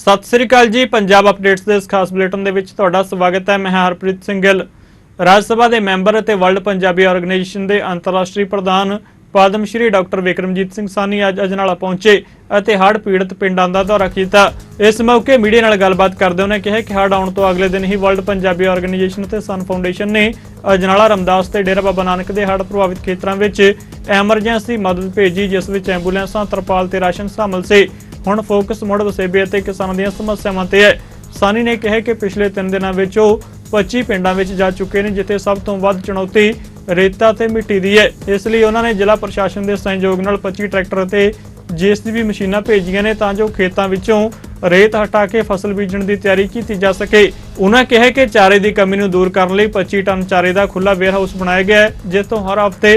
ਸਤਿ ਸ੍ਰੀ ਅਕਾਲ ਜੀ, ਪੰਜਾਬ ਅਪਡੇਟਸ ਦੇ ਇਸ ਖਾਸ ਬੁਲੇਟਿਨ ਦੇ ਵਿੱਚ ਤੁਹਾਡਾ ਸਵਾਗਤ ਹੈ। ਮੈਂ ਹਰਪ੍ਰੀਤ ਸਿੰਘ ਗਿੱਲ ਰਾਜ ਸਭਾ ਦੇ ਮੈਂਬਰ ਅਤੇ ਵਰਲਡ ਪੰਜਾਬੀ ਆਰਗੇਨਾਈਜੇਸ਼ਨ ਦੇ ਅੰਤਰਰਾਸ਼ਟਰੀ ਪ੍ਰਧਾਨ ਪਦਮ ਸ਼੍ਰੀ ਡਾਕਟਰ ਵਿਕਰਮਜੀਤ ਸਿੰਘ ਸਾਨੀ ਅੱਜ ਅਜਨਾਲਾ ਪਹੁੰਚੇ ਅਤੇ ਹੜ੍ਹ ਪੀੜਤ ਪਿੰਡਾਂ ਦਾ ਦੌਰਾ ਕੀਤਾ। ਇਸ ਮੌਕੇ ਮੀਡੀਆ ਨਾਲ ਗੱਲਬਾਤ ਕਰਦੇ ਉਹਨੇ ਕਿਹਾ ਕਿ ਹੜ੍ਹ ਆਉਣ ਤੋਂ ਅਗਲੇ ਦਿਨ ਹੀ ਵਰਲਡ ਪੰਜਾਬੀ ਆਰਗੇਨਾਈਜੇਸ਼ਨ ਅਤੇ ਸਨ ਫਾਊਂਡੇਸ਼ਨ ਨੇ ਅਜਨਾਲਾ, ਰਮਦਾਸ ਤੇ ਡੇਰਾ ਬਾਬਾ ਨਾਨਕ ਦੇ ਹੜ੍ਹ ਪ੍ਰਭਾਵਿਤ ਖੇਤਰਾਂ ਵਿੱਚ ਐਮਰਜੈਂਸੀ ਮਦਦ ਭੇਜੀ, ਜਿਸ ਵਿੱਚ ਐਂਬੂਲੈਂਸਾਂ, ਤਰਪਾਲ ਤੇ ਰਾਸ਼ਨ ਸ਼ਾਮਲ ਸੀ। ਹੁਣ ਫੋਕਸ ਮੁੜ ਵਸੇਬੇ ਅਤੇ ਕਿਸਾਨਾਂ ਦੀਆਂ ਸਮੱਸਿਆਵਾਂ ਤੇ ਹੈ। ਸਾਨੀ ਨੇ ਕਿਹਾ ਕਿ ਪਿਛਲੇ 3 ਦਿਨਾਂ ਵਿੱਚ ਉਹ 25 ਪਿੰਡਾਂ ਵਿੱਚ ਜਾ ਚੁੱਕੇ ਨੇ, ਜਿੱਥੇ ਸਭ ਤੋਂ ਵੱਧ ਚੁਣੌਤੀ ਰੇਤਾ ਤੇ ਮਿੱਟੀ ਦੀ ਹੈ। ਇਸ ਲਈ ਉਹਨਾਂ ਨੇ ਜ਼ਿਲ੍ਹਾ ਪ੍ਰਸ਼ਾਸਨ ਦੇ ਸਹਿਯੋਗ ਨਾਲ 25 ਟਰੈਕਟਰ ਅਤੇ ਜੀਸੀਬੀ ਮਸ਼ੀਨਾਂ ਭੇਜੀਆਂ ਨੇ ਤਾਂ ਜੋ ਖੇਤਾਂ ਵਿੱਚੋਂ ਰੇਤ ਹਟਾ ਕੇ ਫਸਲ ਬੀਜਣ ਦੀ ਤਿਆਰੀ ਕੀਤੀ ਜਾ ਸਕੇ। ਉਹਨਾਂ ਕਿਹਾ ਕਿ ਚਾਰੇ ਦੀ ਕਮੀ ਨੂੰ ਦੂਰ ਕਰਨ ਲਈ 25 ਟਨ ਚਾਰੇ ਦਾ ਖੁੱਲਾ ਵੇਅਰਹਾਊਸ ਬਣਾਇਆ ਗਿਆ ਹੈ ਜਿਸ ਤੋਂ ਹਰ ਹਫ਼ਤੇ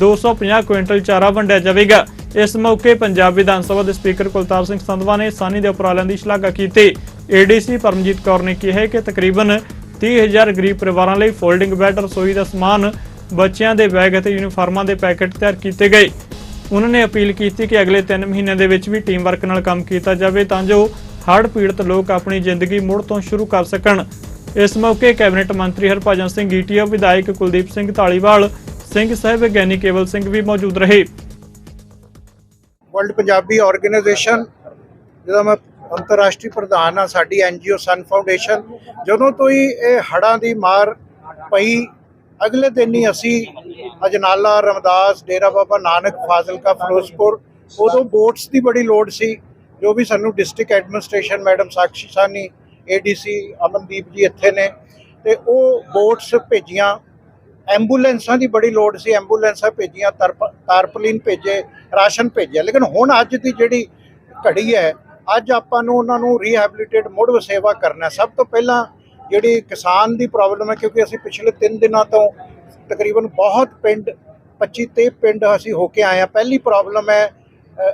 250 ਕੁਇੰਟਲ ਚਾਰਾ ਵੰਡਿਆ ਜਾਵੇਗਾ। ਇਸ ਮੌਕੇ ਪੰਜਾਬ ਵਿਧਾਨ ਸਭਾ ਦੇ ਸਪੀਕਰ ਕੁਲਤਾਰ ਸਿੰਘ ਸੰਧਵਾ ਨੇ ਸਾਨੀ ਦੇ ਉਪਰਾਲਿਆਂ ਦੀ ਸ਼ਲਾਘਾ ਕੀਤੀ। ਏਡੀਸੀ ਪਰਮਜੀਤ ਕੌਰ ਨੇ ਕਿਹਾ ਕਿ ਤਕਰੀਬਨ 30000 ਗਰੀਬ ਪਰਿਵਾਰਾਂ ਲਈ ਫੋਲਡਿੰਗ ਬੈੱਡ ਰਸੋਈ ਦਾ ਸਮਾਨ ਬੱਚਿਆਂ ਦੇ ਬੈਗ ਅਤੇ ਯੂਨੀਫਾਰਮਾਂ ਦੇ ਪੈਕੇਟ ਤਿਆਰ ਕੀਤੇ ਗਏ। ਉਹਨਾਂ ਨੇ ਅਪੀਲ ਕੀਤੀ ਕਿ ਅਗਲੇ 3 ਮਹੀਨਿਆਂ ਦੇ ਵਿੱਚ ਵੀ ਟੀਮ ਵਰਕ ਨਾਲ ਕੰਮ ਕੀਤਾ ਜਾਵੇ ਤਾਂ ਜੋ ਹੜ੍ਹ ਪੀੜਤ ਲੋਕ ਆਪਣੀ ਜ਼ਿੰਦਗੀ ਮੁੜ ਤੋਂ ਸ਼ੁਰੂ ਕਰ ਸਕਣ। ਇਸ ਮੌਕੇ ਕੈਬਨਿਟ ਮੰਤਰੀ ਹਰਭਜਨ ਸਿੰਘ ਈਟੀਓ ਵਿਧਾਇਕ ਕੁਲਦੀਪ ਸਿੰਘ ਢਾਲੀਵਾਲ ਸਿੰਘ ਸਾਹਿਬ ਵਿਗਿਆਨੀ ਕੇਵਲ ਸਿੰਘ ਵੀ ਮੌਜੂਦ ਰਹੇ। ਵਰਲਡ ਪੰਜਾਬੀ ਆਰਗੇਨਾਈਜੇਸ਼ਨ, ਜਿਹਦਾ ਮੈਂ ਅੰਤਰਰਾਸ਼ਟਰੀ ਪ੍ਰਧਾਨ ਆ ਸਾਡੀ ਐਨਜੀਓ ਸਨ ਫਾਊਂਡੇਸ਼ਨ ਜਦੋਂ ਤੋਂ ਹੀ ਇਹ ਹੜ੍ਹਾਂ ਦੀ ਮਾਰ ਪਈ, ਅਗਲੇ ਦਿਨ ਹੀ ਅਸੀਂ ਅਜਨਾਲਾ, ਰਮਦਾਸ, ਡੇਰਾ ਬਾਬਾ ਨਾਨਕ, ਫਾਜ਼ਿਲਕਾ, ਫਿਰੋਜ਼ਪੁਰ, ਉਦੋਂ ਬੋਟਸ ਦੀ ਬੜੀ ਲੋੜ ਸੀ, ਜੋ ਵੀ ਸਾਨੂੰ district administration madam Sakshi Sahni ADC Amandeep ji ਇੱਥੇ ਨੇ, ਤੇ ਉਹ ਬੋਟਸ ਭੇਜੀਆਂ। ਐਂਬੂਲੈਂਸਾਂ ਦੀ ਬੜੀ ਲੋੜ ਸੀ, ਐਂਬੂਲੈਂਸਾਂ ਭੇਜੀਆਂ, ਤਰਪ- ਤਾਰਪਲਿਨ ਭੇਜੇ, ਰਾਸ਼ਨ ਭੇਜਿਆ। ਲੇਕਿਨ ਹੁਣ ਅੱਜ ਦੀ ਜਿਹੜੀ ਘੜੀ ਹੈ, ਅੱਜ ਆਪਾਂ ਨੂੰ ਉਹਨਾਂ ਨੂੰ ਰੀਹੈਬਿਲਿਟੇਟ ਮੁੜ ਵਸੇਵਾ ਕਰਨਾ ਸਭ ਤੋਂ ਪਹਿਲਾਂ ਜਿਹੜੀ ਕਿਸਾਨ ਦੀ ਪ੍ਰੋਬਲਮ ਹੈ, ਕਿਉਂਕਿ ਅਸੀਂ ਪਿਛਲੇ 3 ਦਿਨਾਂ ਤੋਂ ਤਕਰੀਬਨ ਬਹੁਤ ਪਿੰਡ 25 ਤੇ ਪਿੰਡ ਅਸੀਂ ਹੋ ਕੇ ਆਏ ਆ ਪਹਿਲੀ ਪ੍ਰੋਬਲਮ ਹੈ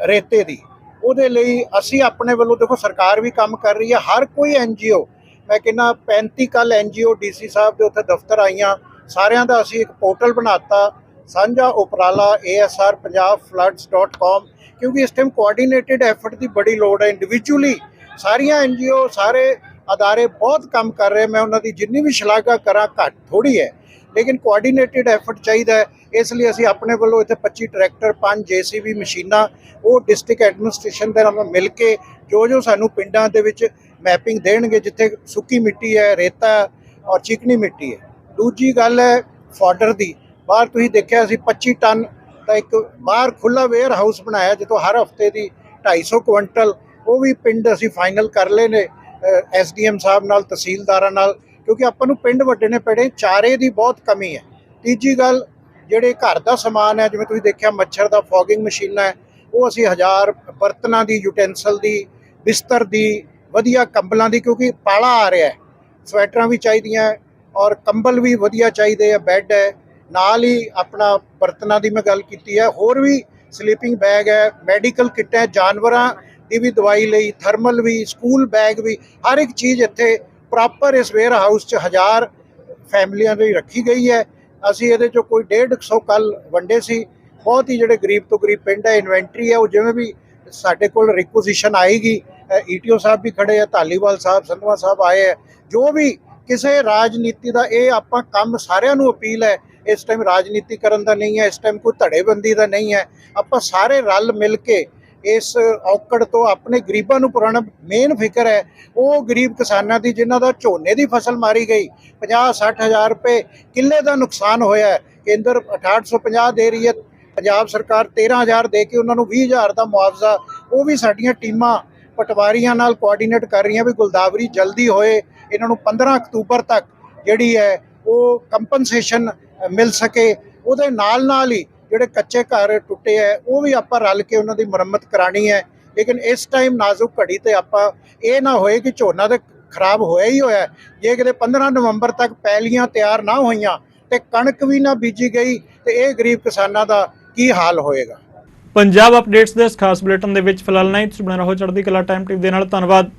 ਰੇਤੇ ਦੀ। ਉਹਦੇ ਲਈ ਅਸੀਂ ਆਪਣੇ ਵੱਲੋਂ ਦੇਖੋ, ਸਰਕਾਰ ਵੀ ਕੰਮ ਕਰ ਰਹੀ ਹੈ। ਹਰ ਕੋਈ ਐਨਜੀਓ ਮੈਂ ਕਹਿੰਦਾ 35 ਕੱਲ ਐਨਜੀਓ ਡੀਸੀ ਸਾਹਿਬ ਦੇ ਉੱਥੇ ਦਫ਼ਤਰ ਆਈਆਂ। ਸਾਰਿਆਂ ਦਾ ਅਸੀਂ ਇੱਕ ਪੋਰਟਲ ਬਣਾਤਾ, ਸਾਂਝਾ ਉਪਰਾਲਾ asrpunjabfloods.com ਕਿਉਂਕਿ ਇਸ ਟਾਈਮ ਕੋਆਰਡੀਨੇਟਿਡ ਐਫਰਟ ਦੀ ਬੜੀ ਲੋੜ ਹੈ ਇੰਡੀਵਿਜੂਅਲੀ ਸਾਰੀਆਂ ਐਨਜੀਓ ਸਾਰੇ ਅਦਾਰੇ ਬਹੁਤ ਕੰਮ ਕਰ ਰਹੇ, ਮੈਂ ਉਹਨਾਂ ਦੀ ਜਿੰਨੀ ਵੀ ਸ਼ਲਾਘਾ ਕਰਾਂ, ਘੱਟ ਥੋੜੀ ਹੈ। ਲੇਕਿਨ ਕੋਆਰਡੀਨੇਟਿਡ ਐਫਰਟ ਚਾਹੀਦਾ ਹੈ, ਇਸ ਲਈ ਅਸੀਂ ਆਪਣੇ ਵੱਲੋਂ ਇੱਥੇ 25 ਟਰੈਕਟਰ 5 ਜੀਸੀਬੀ ਮਸ਼ੀਨਾਂ, ਉਹ ਡਿਸਟ੍ਰਿਕਟ ਐਡਮਿਨਿਸਟ੍ਰੇਸ਼ਨ ਦੇ ਨਾਲ ਮਿਲ ਕੇ ਜੋ ਜੋ ਸਾਨੂੰ ਪਿੰਡਾਂ ਦੇ ਵਿੱਚ ਮੈਪਿੰਗ ਦੇਣਗੇ, ਜਿੱਥੇ ਸੁੱਕੀ ਮਿੱਟੀ ਹੈ, ਰੇਤਾ ਔਰ ਚੀਕਣੀ ਮਿੱਟੀ ਹੈ। ਦੂਜੀ ਗੱਲ ਹੈ ਫਾਡਰ ਦੀ। ਬਾਹਰ ਤੁਸੀਂ ਦੇਖਿਆ ਸੀ 25 ਟਨ ਦਾ ਇੱਕ ਬਾਹਰ ਖੁੱਲਾ ਵੇਅਰ ਹਾਊਸ ਬਣਾਇਆ ਜਿੱਥੋਂ ਹਰ ਹਫ਼ਤੇ ਦੀ 250 ਕੁਇੰਟਲ, ਉਹ ਵੀ ਪਿੰਡ ਅਸੀਂ ਫਾਈਨਲ ਕਰ ਲਏ ਨੇ ਐਸਡੀਐਮ ਸਾਹਿਬ ਨਾਲ, ਤਹਿਸੀਲਦਾਰਾਂ ਨਾਲ, ਕਿਉਂਕਿ ਆਪਾਂ ਨੂੰ ਪਿੰਡ ਵੱਡੇ ਨੇ ਪੜੇ ਚਾਰੇ ਦੀ ਬਹੁਤ ਕਮੀ ਹੈ। ਤੀਜੀ ਗੱਲ, ਜਿਹੜੇ ਘਰ ਦਾ ਸਮਾਨ ਹੈ, ਜਿਵੇਂ ਤੁਸੀਂ ਦੇਖਿਆ ਮੱਛਰ ਦਾ ਫੋਗਿੰਗ ਮਸ਼ੀਨਾਂ ਹੈ, ਉਹ ਅਸੀਂ ਹਜ਼ਾਰ ਬਰਤਨਾਂ ਦੀ ਯੂਟੈਂਸਲ ਦੀ, ਬਿਸਤਰ ਦੀ, ਵਧੀਆ ਕੰਬਲਾਂ ਦੀ, ਕਿਉਂਕਿ ਪਾਲਾ ਆ ਰਿਹਾ ਹੈ। ਸਵੈਟਰਾਂ ਵੀ ਚਾਹੀਦੀਆਂ ਔਰ ਕੰਬਲ ਵੀ ਵਧੀਆ ਚਾਹੀਦੇ ਆ ਬੈੱਡ ਹੈ। ਨਾਲ ਹੀ ਆਪਣਾ ਬਰਤਨਾਂ ਦੀ ਮੈਂ ਗੱਲ ਕੀਤੀ ਹੈ। ਹੋਰ ਵੀ ਸਲੀਪਿੰਗ ਬੈਗ ਹੈ ਮੈਡੀਕਲ ਕਿੱਟ ਹੈ, ਜਾਨਵਰਾਂ ਦੀ ਵੀ ਦਵਾਈ ਲਈ ਥਰਮਲ ਵੀ ਸਕੂਲ ਬੈਗ ਵੀ, ਹਰ ਇੱਕ ਚੀਜ਼ ਇੱਥੇ ਪ੍ਰੋਪਰ ਇਸ ਵੇਅਰ ਹਾਊਸ 'ਚ ਹਜ਼ਾਰ ਫੈਮਲੀਆਂ ਲਈ ਰੱਖੀ ਗਈ ਹੈ। ਅਸੀਂ ਇਹਦੇ 'ਚੋਂ ਕੋਈ 150 ਕੱਲ ਵੰਡੇ ਸੀ। ਬਹੁਤ ਹੀ ਜਿਹੜੇ ਗਰੀਬ ਤੋਂ ਗਰੀਬ ਪਿੰਡ ਹੈ ਇਨਵੈਂਟਰੀ ਹੈ, ਉਹ ਜਿਵੇਂ ਵੀ ਸਾਡੇ ਕੋਲ ਰਿਕੁਜੀਸ਼ਨ ਆਏਗੀ ਈਟੀਓ ਸਾਹਿਬ ਵੀ ਖੜੇ ਆ, ਧਾਲੀਵਾਲ ਸਾਹਿਬ ਸੰਧਵਾ ਸਾਹਿਬ ਆਏ ਹੈ ਜੋ ਵੀ ਕਿਸੇ ਰਾਜਨੀਤੀ ਦਾ ਇਹ ਆਪਾਂ ਕੰਮ ਸਾਰਿਆਂ ਨੂੰ ਅਪੀਲ ਹੈ, ਇਸ ਟਾਈਮ ਰਾਜਨੀਤੀ ਕਰਨ ਦਾ ਨਹੀਂ ਹੈ, ਇਸ ਟਾਈਮ ਕੋਈ ਧੜੇਬੰਦੀ ਦਾ ਨਹੀਂ ਹੈ। ਆਪਾਂ ਸਾਰੇ ਰਲ ਮਿਲ ਕੇ ਇਸ ਔਕੜ ਤੋਂ ਆਪਣੇ ਗਰੀਬਾਂ ਨੂੰ ਪੁਰਾਣਾ ਮੇਨ ਫਿਕਰ ਹੈ, ਉਹ ਗਰੀਬ ਕਿਸਾਨਾਂ ਦੀ ਜਿਨ੍ਹਾਂ ਦਾ ਝੋਨੇ ਦੀ ਫਸਲ ਮਾਰੀ ਗਈ 50 60 ਹਜ਼ਾਰ ਰੁਪਏ ਕਿੱਲੇ ਦਾ ਨੁਕਸਾਨ ਹੋਇਆ ਹੈ। ਕੇਂਦਰ 6850 ਦੇ ਰਹੀ ਹੈ, ਪੰਜਾਬ ਸਰਕਾਰ 13000 ਦੇ ਕੇ ਉਹਨਾਂ ਨੂੰ 20000 ਦਾ ਮੁਆਵਜ਼ਾ, ਉਹ ਵੀ ਸਾਡੀਆਂ ਟੀਮਾਂ ਪਟਵਾਰੀਆਂ ਨਾਲ ਕੋਆਰਡੀਨੇਟ ਕਰ ਰਹੀਆਂ ਵੀ ਗੁਲਦਾਵਰੀ ਜਲਦੀ ਹੋਏ, ਇਹਨਾਂ ਨੂੰ 15 ਅਕਤੂਬਰ ਤੱਕ ਜਿਹੜੀ ਹੈ ਉਹ ਕੰਪਨਸੇਸ਼ਨ ਮਿਲ ਸਕੇ। ਉਹਦੇ ਨਾਲ ਨਾਲ ਹੀ ਜਿਹੜੇ ਕੱਚੇ ਘਰ ਟੁੱਟੇ ਹੈ, ਉਹ ਵੀ ਆਪਾਂ ਰਲ ਕੇ ਉਹਨਾਂ ਦੀ ਮੁਰੰਮਤ ਕਰਾਣੀ ਹੈ। ਲੇਕਿਨ ਇਸ ਟਾਈਮ ਨਾਜ਼ੁਕ ਘੜੀ ਤੇ ਆਪਾਂ ਇਹ ਨਾ ਹੋਏ ਕਿ ਝੋਨਾ ਤੇ ਖਰਾਬ ਹੋਇਆ ਹੀ ਹੋਇਆ ਜੇ ਕਿਤੇ 15 ਨਵੰਬਰ ਤੱਕ ਪੈਲੀਆਂ ਤਿਆਰ ਨਾ ਹੋਈਆਂ ਤੇ ਕਣਕ ਵੀ ਨਾ ਬੀਜੀ ਗਈ ਤੇ ਇਹ ਗਰੀਬ ਕਿਸਾਨਾਂ ਦਾ ਕੀ ਹਾਲ ਹੋਏਗਾ? ਪੰਜਾਬ ਅਪਡੇਟਸ ਦੇ ਇਸ ਖਾਸ ਬੁਲੇਟਿਨ ਦੇ ਵਿੱਚ ਫਿਲਹਾਲ ਨਹੀਂ, ਤੁਸੀਂ ਬਣੇ ਰਹੋ ਚੜ੍ਹਦੀ ਕਲਾ ਟਾਈਮ ਟੀਵੀ ਦੇ ਨਾਲ, ਧੰਨਵਾਦ।